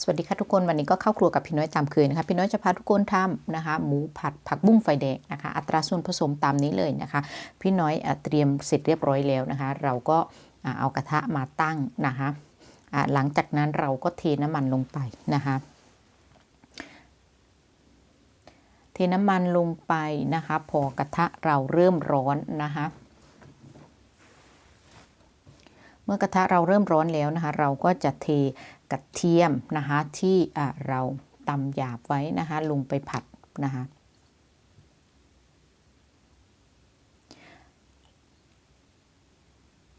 สวัสดีค่ะทุกคนวันนี้ก็เข้าครัวกับพี่น้อยตามเคยนะคะพี่น้อยจะพาทุกคนทำนะคะ หมูผัดผักบุ้งไฟแดงนะคะ อัตราส่วนผสมตามนี้เลยนะคะ พี่น้อยเตรียมเสร็จเรียบร้อยแล้วนะคะ เราก็เอากระทะมาตั้งนะคะอะหลังจากนั้นเราก็เทน้ำมันลงไปนะคะเทน้ำมันลงไปนะคะ พอกระทะเราเริ่มร้อนนะคะเมื่อกระทะเราเริ่มร้อนแล้วนะคะ เราก็จะเท กระเทียมนะคะที่เราตำหยาบไว้นะคะลงไปผัดนะคะ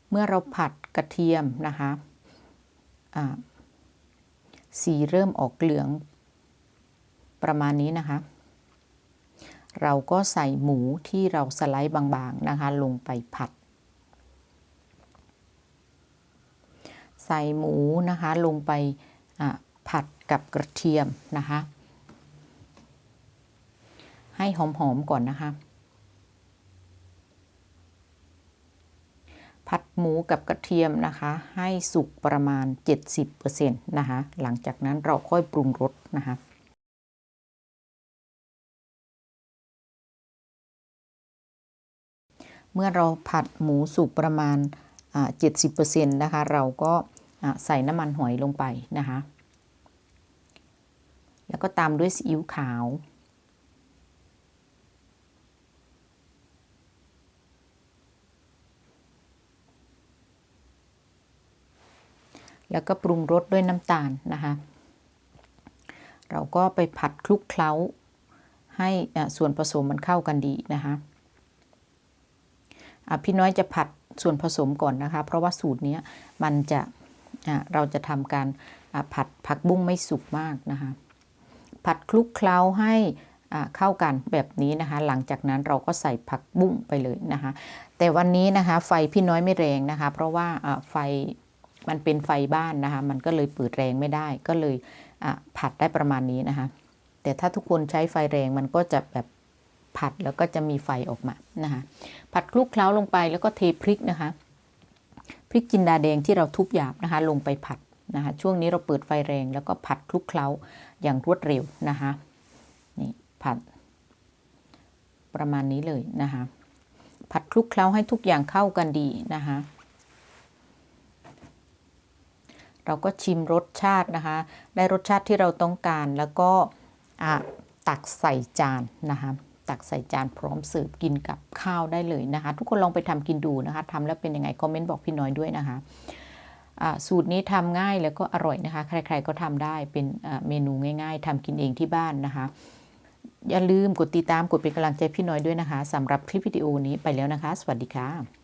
เมื่อเราผัดกระเทียมนะคะสีเริ่มออกเหลืองประมาณนี้นะคะ เราก็ใส่หมูที่เราสไลด์บางๆนะคะลงไปผัด ใส่หมูนะคะลงไปผัดกับกระเทียมนะคะ ให้หอมๆก่อนนะคะ ผัดหมูกับกระเทียมนะคะ ให้สุกประมาณ 70%นะคะ หลังจากนั้นเราค่อยปรุงรสนะคะเมื่อเราผัดหมูสุกประมาณ 70%นะคะ เราก็ ใส่น้ำมันหอยลงไปนะคะ แล้วก็ตามด้วยซีอิ๊วขาว แล้วก็ปรุงรสด้วยน้ำตาลนะคะ เราก็ไปผัดคลุกเคล้าให้ส่วนผสมมันเข้ากันดีนะคะพี่น้อยจะผัดส่วนผสมก่อนนะคะ เพราะว่าสูตรนี้มันจะ เราจะทำการผัดผักบุ้งไม่สุกมากนะคะ ผัดคลุกเคล้าให้เข้ากันแบบนี้นะคะ หลังจากนั้นเราก็ใส่ผักบุ้งไปเลยนะคะ แต่วันนี้นะคะไฟพี่น้อยไม่แรงนะคะ เพราะว่าไฟมันเป็นไฟบ้านนะคะ มันก็เลยเปิดแรงไม่ได้ ก็เลยผัดได้ประมาณนี้นะคะ แต่ถ้าทุกคนใช้ไฟแรงมันก็จะแบบผัดแล้วก็จะมีไฟออกมานะคะ ผัดคลุกเคล้าลงไปแล้วก็เทพริกนะคะ พริกจินดาแดงที่เราทุบหยาบนะคะ ลงไปผัดนะคะ ช่วงนี้เราเปิดไฟแรงแล้วก็ผัดคลุกเคล้าอย่างรวดเร็วนะคะนี่ผัด ประมาณนี้เลยนะคะ ผัดคลุกเคล้าให้ทุกอย่างเข้ากันดีนะคะเราก็ชิมรสชาตินะคะ ได้รสชาติที่เราต้องการแล้วก็ตักใส่จานนะคะ ตักใส่จานพร้อมเสิร์ฟกินกับข้าวได้เลยนะคะ ทุกคนลองไปทำกินดูนะคะทำแล้วเป็นยังไงคอมเมนต์บอกพี่น้อยด้วยนะคะสูตรนี้ทำง่ายแล้วก็อร่อยนะคะ ใคร ๆ ก็ทำได้เป็นเมนูง่าย ๆทำกินเองที่บ้านนะคะ อย่าลืมกดติดตามกดเป็นกำลังใจพี่น้อยด้วยนะคะสำหรับคลิปวิดีโอนี้ไปแล้วนะคะ สวัสดีค่ะ